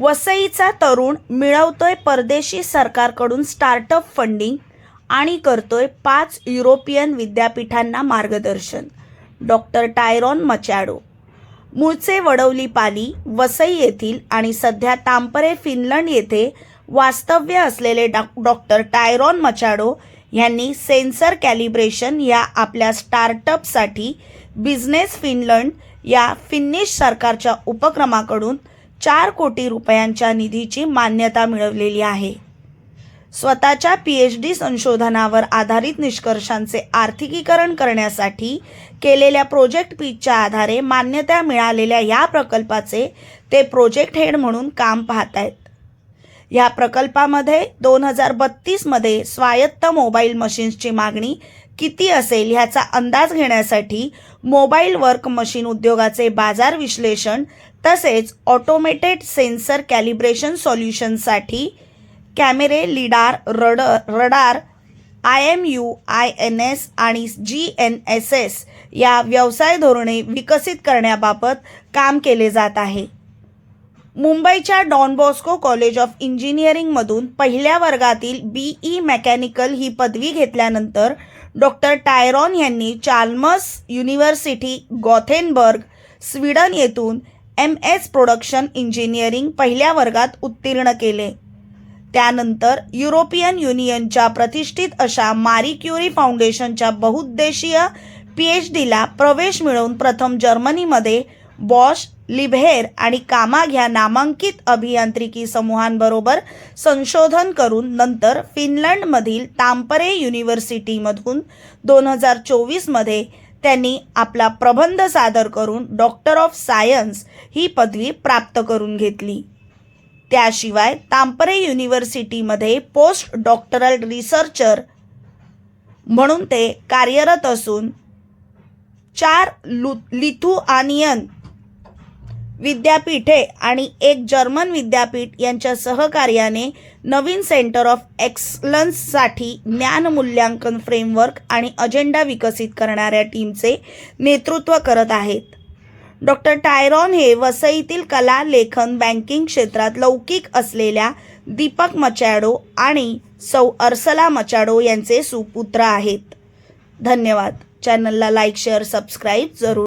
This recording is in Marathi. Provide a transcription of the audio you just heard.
वसईचा तरुण मिळवतोय परदेशी सरकारकडून स्टार्टअप फंडिंग आणि करतोय पाच युरोपियन विद्यापीठांना मार्गदर्शन. Doctor Tyrone Machado. मूळचे वडवली पाली वसई येथील आणि सध्या तांपरे फिनलंड येथे वास्तव्य असलेले डॉ डॉक्टर टायरॉन मचाडो यांनी सेन्सर कॅलिब्रेशन या आपल्या स्टार्टअपसाठी बिझनेस फिनलंड या फिनिश सरकारच्या उपक्रमाकडून चार कोटी रुपयांच्या निधीची मान्यता मिळवलेली आहे. स्वतःच्या पी एच डी संशोधनावर आधारित निष्कर्षांचे आर्थिकीकरण करण्यासाठी केलेल्या प्रोजेक्ट पीचच्या आधारे मान्यता मिळालेल्या या प्रकल्पाचे ते प्रोजेक्ट हेड म्हणून काम पाहत आहेत या प्रकल्पामध्ये दोन हजार बत्तीसमध्ये स्वायत्त मोबाईल मशीन्सची मागणी किती असेल ह्याचा अंदाज घेण्यासाठी मोबाईल वर्क मशीन उद्योगाचे बाजार विश्लेषण तसेच ऑटोमेटेड सेन्सर कॅलिब्रेशन सॉल्युशनसाठी कॅमेरे लिडार रड radar I M U I N S आणि जी एन एस एस या व्यवसाय धोरणे विकसित करण्याबाबत काम केले जात आहे. मुंबईच्या डॉन बॉस्को कॉलेज ऑफ इंजिनिअरिंगमधून पहिल्या वर्गातील बी ई मेकॅनिकल ही पदवी घेतल्यानंतर डॉक्टर टायरॉन यांनी चार्मस युनिव्हर्सिटी गॉथेनबर्ग स्वीडन येथून एम एस प्रोडक्शन इंजिनिअरिंग पहिल्या वर्गात उत्तीर्ण केले. त्यानंतर युरोपियन युनियनच्या प्रतिष्ठित अशा मारी क्युरी फाउंडेशनच्या बहुउद्देशीय पी एच डीला प्रवेश मिळवून प्रथम जर्मनीमध्ये बॉश लिव्हेर आणि कामाग ह्या नामांकित अभियांत्रिकी समूहांबरोबर संशोधन करून नंतर फिनलंडमधील तांपरे युनिव्हर्सिटीमधून दोन हजार चोवीसमध्ये त्यांनी आपला प्रबंध सादर करून डॉक्टर ऑफ सायन्स ही पदवी प्राप्त करून घेतली. त्याशिवाय तांपरे युनिव्हर्सिटीमध्ये पोस्ट डॉक्टरल रिसर्चर म्हणून ते कार्यरत असून चार लु लिथुआनियन विद्यापीठे आणि एक जर्मन विद्यापीठ यांच्या सहकार्याने नवीन सेंटर ऑफ एक्सलन्ससाठी ज्ञान मूल्यांकन फ्रेमवर्क आणि अजेंडा विकसित करणाऱ्या टीमचे नेतृत्व करत आहेत. डॉक्टर टायरॉन हे वसईतील कला लेखन बँकिंग क्षेत्रात लौकिक असलेल्या दीपक मचॅडो आणि सौ अर्सला मचाडो यांचे सुपुत्र आहेत. धन्यवाद. चॅनलला लाईक शेअर सबस्क्राईब जरूर